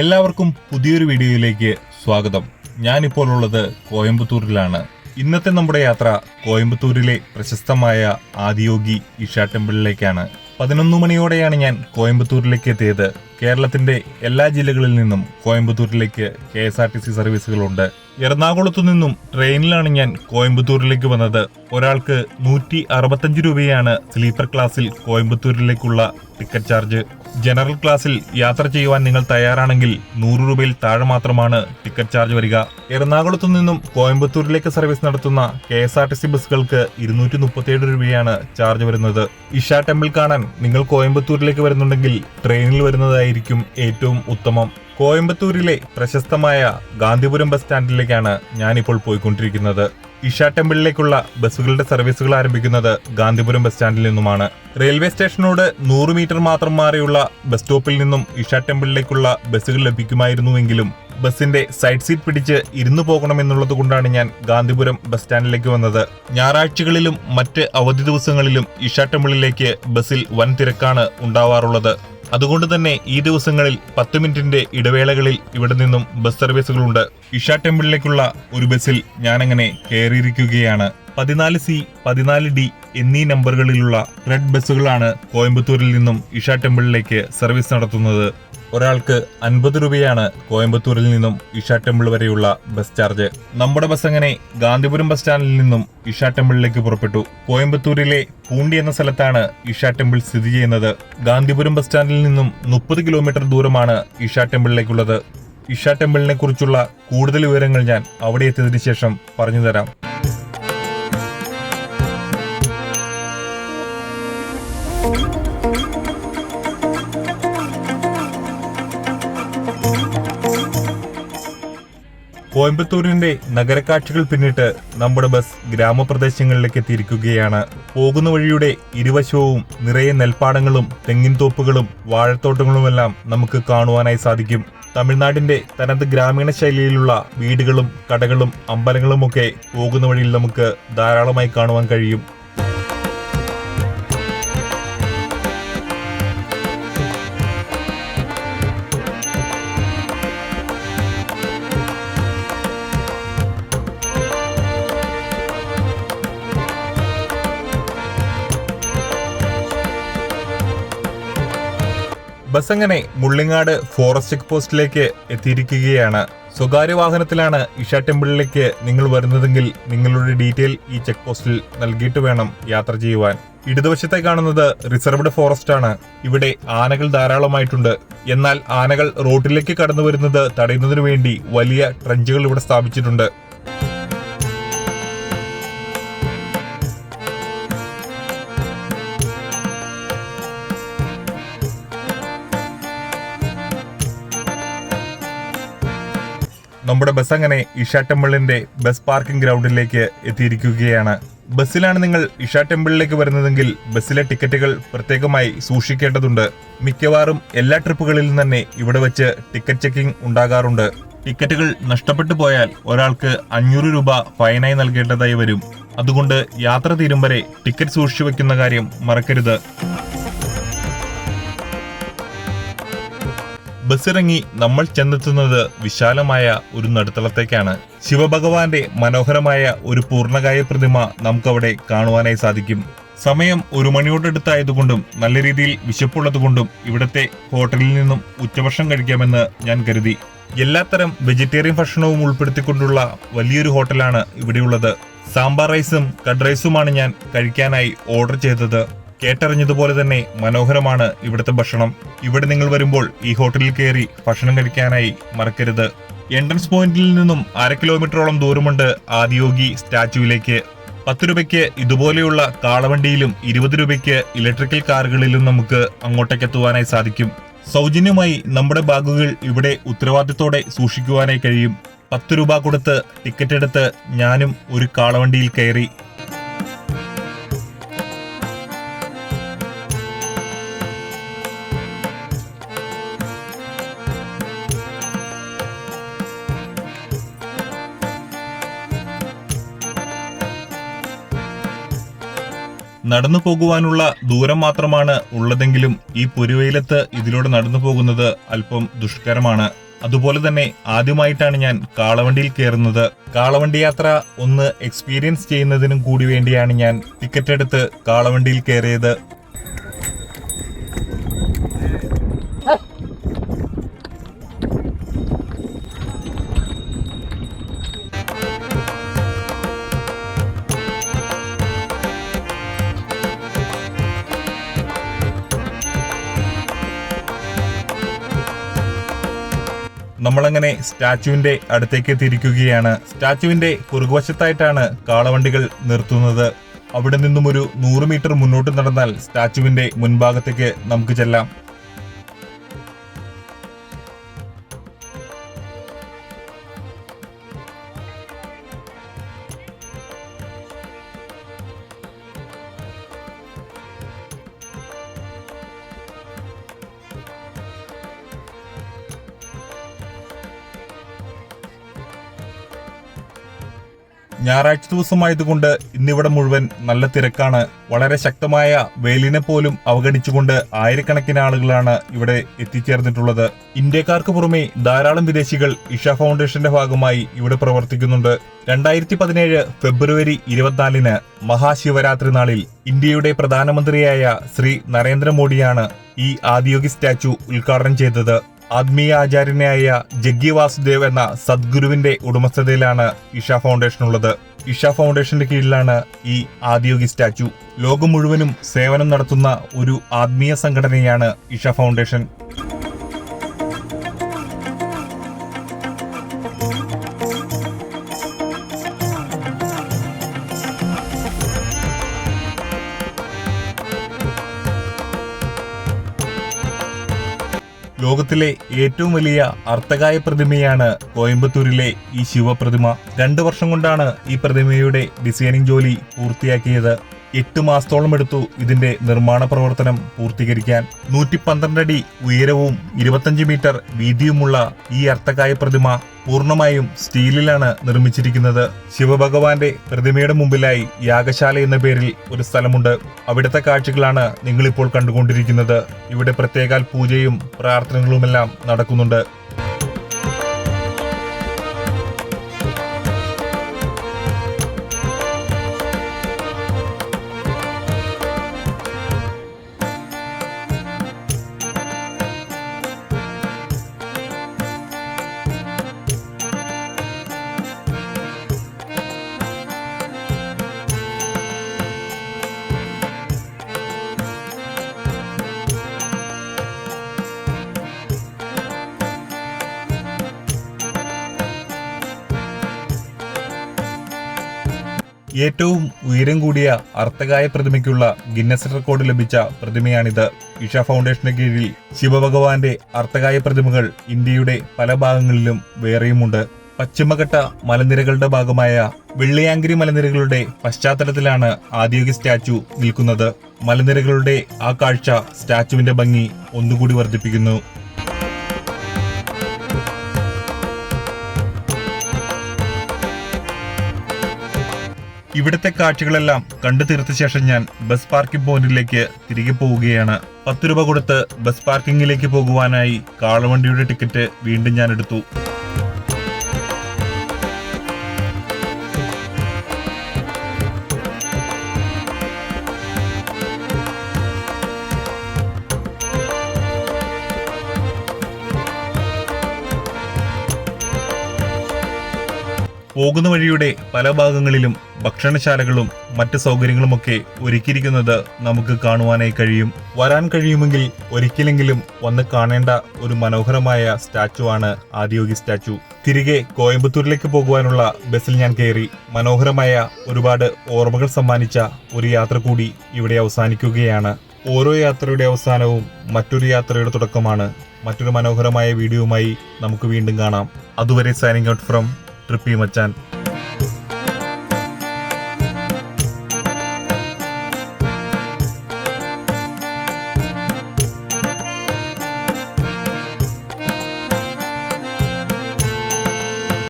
എല്ലാവർക്കും പുതിയൊരു വീഡിയോയിലേക്ക് സ്വാഗതം. ഞാനിപ്പോൾ ഉള്ളത് കോയമ്പത്തൂരിലാണ്. ഇന്നത്തെ നമ്മുടെ യാത്ര കോയമ്പത്തൂരിലെ പ്രശസ്തമായ ആദിയോഗി ഇഷ ടെമ്പിളിലേക്കാണ്. പതിനൊന്ന് മണിയോടെയാണ് ഞാൻ കോയമ്പത്തൂരിലേക്ക് എത്തിയത്. കേരളത്തിന്റെ എല്ലാ ജില്ലകളിൽ നിന്നും കോയമ്പത്തൂരിലേക്ക് K S R T C സർവീസുകളുണ്ട്. എറണാകുളത്തു നിന്നും ട്രെയിനിലാണ് ഞാൻ കോയമ്പത്തൂരിലേക്ക് വന്നത്. ഒരാൾക്ക് നൂറ്റി അറുപത്തഞ്ച് രൂപയാണ് സ്ലീപ്പർ ക്ലാസ്സിൽ കോയമ്പത്തൂരിലേക്കുള്ള ടിക്കറ്റ് ചാർജ്. ജനറൽ ക്ലാസ്സിൽ യാത്ര ചെയ്യുവാൻ നിങ്ങൾ തയ്യാറാണെങ്കിൽ നൂറ് രൂപയിൽ താഴെ മാത്രമാണ് ടിക്കറ്റ് ചാർജ് വരിക. എറണാകുളത്തു നിന്നും കോയമ്പത്തൂരിലേക്ക് സർവീസ് നടത്തുന്ന K S R T C ബസ്സുകൾക്ക് ഇരുന്നൂറ്റി മുപ്പത്തിയേഴ് രൂപയാണ് ചാർജ് വരുന്നത്. ഇഷ ടെമ്പിൾ കാണാൻ നിങ്ങൾ കോയമ്പത്തൂരിലേക്ക് വരുന്നുണ്ടെങ്കിൽ ട്രെയിനിൽ വരുന്നതായിരിക്കും ഏറ്റവും ഉത്തമം. കോയമ്പത്തൂരിലെ പ്രശസ്തമായ ഗാന്ധിപുരം ബസ് സ്റ്റാൻഡിലേക്കാണ് ഞാനിപ്പോൾ പോയിക്കൊണ്ടിരിക്കുന്നത്. ഇഷ ടെമ്പിളിലേക്കുള്ള ബസ്സുകളുടെ സർവീസുകൾ ആരംഭിക്കുന്നത് ഗാന്ധിപുരം ബസ് സ്റ്റാൻഡിൽ നിന്നുമാണ്. റെയിൽവേ സ്റ്റേഷനോട് നൂറ് മീറ്റർ മാത്രം മാറിയുള്ള ബസ് സ്റ്റോപ്പിൽ നിന്നും ഇഷ ടെമ്പിളിലേക്കുള്ള ബസ്സുകൾ ലഭിക്കുമായിരുന്നുവെങ്കിലും ബസ്സിന്റെ സൈഡ് സീറ്റ് പിടിച്ച് ഇരുന്നു പോകണമെന്നുള്ളത് കൊണ്ടാണ് ഞാൻ ഗാന്ധിപുരം ബസ് സ്റ്റാൻഡിലേക്ക് വന്നത്. ഞായറാഴ്ചകളിലും മറ്റ് അവധി ദിവസങ്ങളിലും ഇഷ ടെമ്പിളിലേക്ക് ബസ്സിൽ വൻ തിരക്കാണ് ഉണ്ടാവാറുള്ളത്. അതുകൊണ്ട് തന്നെ ഈ ദിവസങ്ങളിൽ പത്ത് മിനിറ്റിന്റെ ഇടവേളകളിൽ ഇവിടെ നിന്നും ബസ് സർവീസുകളുണ്ട്. ഇഷ ടെമ്പിളിലേക്കുള്ള ഒരു ബസ്സിൽ ഞാനങ്ങനെ കയറിയിരിക്കുകയാണ്. പതിനാല് സി പതിനാല് ഡി എന്നീ നമ്പറുകളിലുള്ള റെഡ് ബസ്സുകളാണ് കോയമ്പത്തൂരിൽ നിന്നും ഇഷ ടെമ്പിളിലേക്ക് സർവീസ് നടത്തുന്നത്. ഒരാൾക്ക് അൻപത് രൂപയാണ് കോയമ്പത്തൂരിൽ നിന്നും ഇഷ ടെമ്പിൾ വരെയുള്ള ബസ് ചാർജ്. നമ്മുടെ ബസ് അങ്ങനെ ഗാന്ധിപുരം ബസ് സ്റ്റാൻഡിൽ നിന്നും ഇഷ ടെമ്പിളിലേക്ക് പുറപ്പെട്ടു. കോയമ്പത്തൂരിലെ പൂണ്ടി എന്ന സ്ഥലത്താണ് ഇഷ ടെമ്പിൾ സ്ഥിതി ചെയ്യുന്നത്. ഗാന്ധിപുരം ബസ് സ്റ്റാൻഡിൽ നിന്നും മുപ്പത് കിലോമീറ്റർ ദൂരമാണ് ഇഷ ടെമ്പിളിലേക്കുള്ളത്. ഇഷ ടെമ്പിളിനെ കുറിച്ചുള്ള കൂടുതൽ വിവരങ്ങൾ ഞാൻ അവിടെ എത്തിയതിനു ശേഷം പറഞ്ഞു തരാം. കോയമ്പത്തൂരിന്റെ നഗരക്കാഴ്ചകൾ പിന്നിട്ട് നമ്മുടെ ബസ് ഗ്രാമപ്രദേശങ്ങളിലേക്ക് എത്തിയിരിക്കുകയാണ്. പോകുന്ന വഴിയുടെ ഇരുവശവും നിറയെ നെൽപ്പാടങ്ങളും തെങ്ങിൻ തോപ്പുകളും വാഴത്തോട്ടങ്ങളുമെല്ലാം നമുക്ക് കാണുവാനായി സാധിക്കും. തമിഴ്നാടിന്റെ തനത് ഗ്രാമീണ ശൈലിയിലുള്ള വീടുകളും കടകളും അമ്പലങ്ങളുമൊക്കെ പോകുന്ന വഴിയിൽ നമുക്ക് ധാരാളമായി കാണുവാൻ കഴിയും. ബസ് അങ്ങനെ മുള്ളിങ്ങാട് ഫോറസ്റ്റ് ചെക്ക് പോസ്റ്റിലേക്ക് എത്തിയിരിക്കുകയാണ്. സ്വകാര്യ വാഹനത്തിലാണ് ഇഷ ടെമ്പിളിലേക്ക് നിങ്ങൾ വരുന്നതെങ്കിൽ നിങ്ങളുടെ ഡീറ്റെയിൽ ഈ ചെക്ക് പോസ്റ്റിൽ നൽകിയിട്ട് വേണം യാത്ര ചെയ്യുവാൻ. ഇടതുവശത്തെ കാണുന്നത് റിസർവ്ഡ് ഫോറസ്റ്റ് ആണ്. ഇവിടെ ആനകൾ ധാരാളമായിട്ടുണ്ട്. എന്നാൽ ആനകൾ റോഡിലേക്ക് കടന്നു വരുന്നത് തടയുന്നതിനു വേണ്ടി വലിയ ട്രഞ്ചുകൾ ഇവിടെ സ്ഥാപിച്ചിട്ടുണ്ട്. നമ്മുടെ ബസ് അങ്ങനെ ഇഷ ടെമ്പിളിന്റെ ബസ് പാർക്കിംഗ് ഗ്രൗണ്ടിലേക്ക് എത്തിയിരിക്കുകയാണ്. ബസ്സിലാണ് നിങ്ങൾ ഇഷ ടെമ്പിളിലേക്ക് വരുന്നതെങ്കിൽ ബസ്സിലെ ടിക്കറ്റുകൾ പ്രത്യേകമായി സൂക്ഷിക്കേണ്ടതുണ്ട്. മിക്കവാറും എല്ലാ ട്രിപ്പുകളിലും തന്നെ ഇവിടെ വെച്ച് ടിക്കറ്റ് ചെക്കിംഗ് ഉണ്ടാകാറുണ്ട്. ടിക്കറ്റുകൾ നഷ്ടപ്പെട്ടു പോയാൽ ഒരാൾക്ക് അഞ്ഞൂറ് രൂപ ഫൈനായി നൽകേണ്ടതായി വരും. അതുകൊണ്ട് യാത്ര തീരും വരെ ടിക്കറ്റ് സൂക്ഷിച്ചു വെക്കുന്ന കാര്യം മറക്കരുത്. ബസ്സിറങ്ങി നമ്മൾ ചെന്നെത്തുന്നത് വിശാലമായ ഒരു നടുത്തളത്തേക്കാണ്. ശിവഭഗവാന്റെ മനോഹരമായ ഒരു പൂർണകായ പ്രതിമ നമുക്കവിടെ കാണുവാനായി സാധിക്കും. സമയം ഒരു മണിയോടടുത്തായതുകൊണ്ടും നല്ല രീതിയിൽ വിശപ്പുള്ളതുകൊണ്ടും ഇവിടത്തെ ഹോട്ടലിൽ നിന്നും ഉച്ചഭക്ഷണം കഴിക്കാമെന്ന് ഞാൻ കരുതി. എല്ലാത്തരം വെജിറ്റേറിയൻ ഭക്ഷണവും ഉൾപ്പെടുത്തിക്കൊണ്ടുള്ള വലിയൊരു ഹോട്ടലാണ് ഇവിടെയുള്ളത്. സാമ്പാർ റൈസും കഡ് റൈസുമാണ് ഞാൻ കഴിക്കാനായി ഓർഡർ ചെയ്തത്. കേട്ടറിഞ്ഞതുപോലെ തന്നെ മനോഹരമാണ് ഇവിടുത്തെ ഭക്ഷണം. ഇവിടെ നിങ്ങൾ വരുമ്പോൾ ഈ ഹോട്ടലിൽ കയറി ഭക്ഷണം കഴിക്കാനായി മറക്കരുത്. എൻട്രൻസ് പോയിന്റിൽ നിന്നും അര കിലോമീറ്ററോളം ദൂരമുണ്ട് ആദിയോഗി സ്റ്റാച്യുവിലേക്ക്. പത്ത് രൂപയ്ക്ക് ഇതുപോലെയുള്ള കാളവണ്ടിയിലും ഇരുപത് രൂപയ്ക്ക് ഇലക്ട്രിക്കൽ കാറുകളിലും നമുക്ക് അങ്ങോട്ടേക്ക് എത്തുവാനായി സാധിക്കും. സൗജന്യമായി നമ്മുടെ ബാഗുകൾ ഇവിടെ ഉത്തരവാദിത്തോടെ സൂക്ഷിക്കുവാനായി കഴിയും. പത്ത് രൂപ കൊടുത്ത് ടിക്കറ്റ് എടുത്ത് ഞാനും ഒരു കാളവണ്ടിയിൽ കയറി നടന്നു പോകുവാനുള്ള ദൂരം മാത്രമാണ് ഉള്ളതെങ്കിലും ഈ പൊരുവയിലത്ത് ഇതിലൂടെ നടന്നു പോകുന്നത് അല്പം ദുഷ്കരമാണ്. അതുപോലെ തന്നെ ആദ്യമായിട്ടാണ് ഞാൻ കാളവണ്ടിയിൽ കയറുന്നത്. കാളവണ്ടി യാത്ര ഒന്ന് എക്സ്പീരിയൻസ് ചെയ്യുന്നതിനും കൂടി വേണ്ടിയാണ് ഞാൻ ടിക്കറ്റ് എടുത്ത് കാളവണ്ടിയിൽ കയറിയത്. നമ്മളങ്ങനെ സ്റ്റാച്ചുവിന്റെ അടുത്തേക്ക് എത്തിയിരിക്കുകയാണ്. സ്റ്റാച്ചുവിന്റെ പുറകുവശത്തായിട്ടാണ് കാളവണ്ടികൾ നിർത്തുന്നത്. അവിടെ നിന്നും ഒരു നൂറ് മീറ്റർ മുന്നോട്ട് നടന്നാൽ സ്റ്റാച്ചുവിന്റെ മുൻഭാഗത്തേക്ക് നമുക്ക് ചെല്ലാം. ഞായറാഴ്ച ദിവസമായതുകൊണ്ട് ഇന്നിവിടെ മുഴുവൻ നല്ല തിരക്കാണ്. വളരെ ശക്തമായ വെയിലിനെ പോലും അവഗണിച്ചുകൊണ്ട് ആയിരക്കണക്കിന് ആളുകളാണ് ഇവിടെ എത്തിച്ചേർന്നിട്ടുള്ളത്. ഇന്ത്യക്കാർക്ക് പുറമെ ധാരാളം വിദേശികൾ ഇഷ ഫൗണ്ടേഷന്റെ ഭാഗമായി ഇവിടെ പ്രവർത്തിക്കുന്നുണ്ട്. രണ്ടായിരത്തി പതിനേഴ് ഫെബ്രുവരി ഇരുപത്തിനാലിന് മഹാശിവരാത്രി നാളിൽ ഇന്ത്യയുടെ പ്രധാനമന്ത്രിയായ ശ്രീ നരേന്ദ്രമോദിയാണ് ഈ ആദിയോഗി സ്റ്റാച്ചു ഉദ്ഘാടനം ചെയ്തത്. ആത്മീയ ആചാര്യനായ ജഗ്ഗി വാസുദേവ് എന്ന സദ്ഗുരുവിന്റെ ഉടമസ്ഥതയിലാണ് ഇഷ ഫൗണ്ടേഷൻ ഉള്ളത്. ഇഷ ഫൗണ്ടേഷന്റെ കീഴിലാണ് ഈ ആദ്യോഗി സ്റ്റാച്ചു. ലോകം മുഴുവനും സേവനം നടത്തുന്ന ഒരു ആത്മീയ സംഘടനയാണ് ഇഷ ഫൗണ്ടേഷൻ ലോകത്തിലെ ഏറ്റവും വലിയ അർത്ഥകായ പ്രതിമയാണ് കോയമ്പത്തൂരിലെ ഈ ശിവപ്രതിമ. രണ്ടു വർഷം കൊണ്ടാണ് ഈ പ്രതിമയുടെ ഡിസൈനിങ് ജോലി പൂർത്തിയാക്കിയത്. എട്ട് മാസത്തോളം എടുത്തു ഇതിന്റെ നിർമ്മാണ പ്രവർത്തനം പൂർത്തീകരിക്കാൻ. നൂറ്റി പന്ത്രണ്ട് അടി ഉയരവും ഇരുപത്തഞ്ച് മീറ്റർ വീതിയുമുള്ള ഈ അർത്ഥകായ പ്രതിമ പൂർണമായും സ്റ്റീലിലാണ് നിർമ്മിച്ചിരിക്കുന്നത്. ശിവഭഗവാന്റെ പ്രതിമയുടെ മുമ്പിലായി യാഗശാല എന്ന പേരിൽ ഒരു സ്ഥലമുണ്ട്. അവിടുത്തെ കാഴ്ചകളാണ് നിങ്ങളിപ്പോൾ കണ്ടുകൊണ്ടിരിക്കുന്നത്. ഇവിടെ പ്രത്യേകാൽ പൂജയും പ്രാർത്ഥനകളുമെല്ലാം നടക്കുന്നുണ്ട്. ഏറ്റവും ഉയരം കൂടിയ അർത്ഥകായ പ്രതിമയ്ക്കുള്ള ഗിന്നസ് റെക്കോർഡ് ലഭിച്ച പ്രതിമയാണിത്. ഇഷ ഫൗണ്ടേഷന് കീഴിൽ ശിവഭഗവാന്റെ അർത്ഥകായ പ്രതിമകൾ ഇന്ത്യയുടെ പല ഭാഗങ്ങളിലും വേറെയുമുണ്ട്. പശ്ചിമഘട്ട മലനിരകളുടെ ഭാഗമായ വെള്ളിയാങ്കിരി മലനിരകളുടെ പശ്ചാത്തലത്തിലാണ് ആദ്യോഗിക സ്റ്റാച്ചു നിൽക്കുന്നത്. മലനിരകളുടെ ആ കാഴ്ച സ്റ്റാച്ചുവിന്റെ ഭംഗി ഒന്നുകൂടി വർദ്ധിപ്പിക്കുന്നു. ഇവിടുത്തെ കാഴ്ചകളെല്ലാം കണ്ടു തീർത്ത ശേഷം ഞാൻ ബസ് പാർക്കിംഗ് പോയിന്റിലേക്ക് തിരികെ പോവുകയാണ്. പത്ത് രൂപ കൊടുത്ത് ബസ് പാർക്കിംഗിലേക്ക് പോകുവാനായി കാളവണ്ടിയുടെ ടിക്കറ്റ് വീണ്ടും ഞാൻ എടുത്തു. പോകുന്ന വഴിയുടെ പല ഭാഗങ്ങളിലും ഭക്ഷണശാലകളും മറ്റ് സൗകര്യങ്ങളുമൊക്കെ ഒരുക്കിയിരിക്കുന്നത് നമുക്ക് കാണുവാനായി കഴിയും. വരാൻ കഴിയുമെങ്കിൽ ഒരിക്കലെങ്കിലും വന്ന് കാണേണ്ട ഒരു മനോഹരമായ സ്റ്റാച്ചു ആണ് ആദിയോഗി സ്റ്റാച്ചു. തിരികെ കോയമ്പത്തൂരിലേക്ക് പോകുവാനുള്ള ബസ്സിൽ ഞാൻ കയറി മനോഹരമായ ഒരുപാട് ഓർമ്മകൾ സമ്മാനിച്ച ഒരു യാത്ര കൂടി ഇവിടെ അവസാനിക്കുകയാണ്. ഓരോ യാത്രയുടെ അവസാനവും മറ്റൊരു യാത്രയുടെ തുടക്കമാണ്. മറ്റൊരു മനോഹരമായ വീഡിയോയുമായി നമുക്ക് വീണ്ടും കാണാം. അതുവരെ signing out from trippy Machan.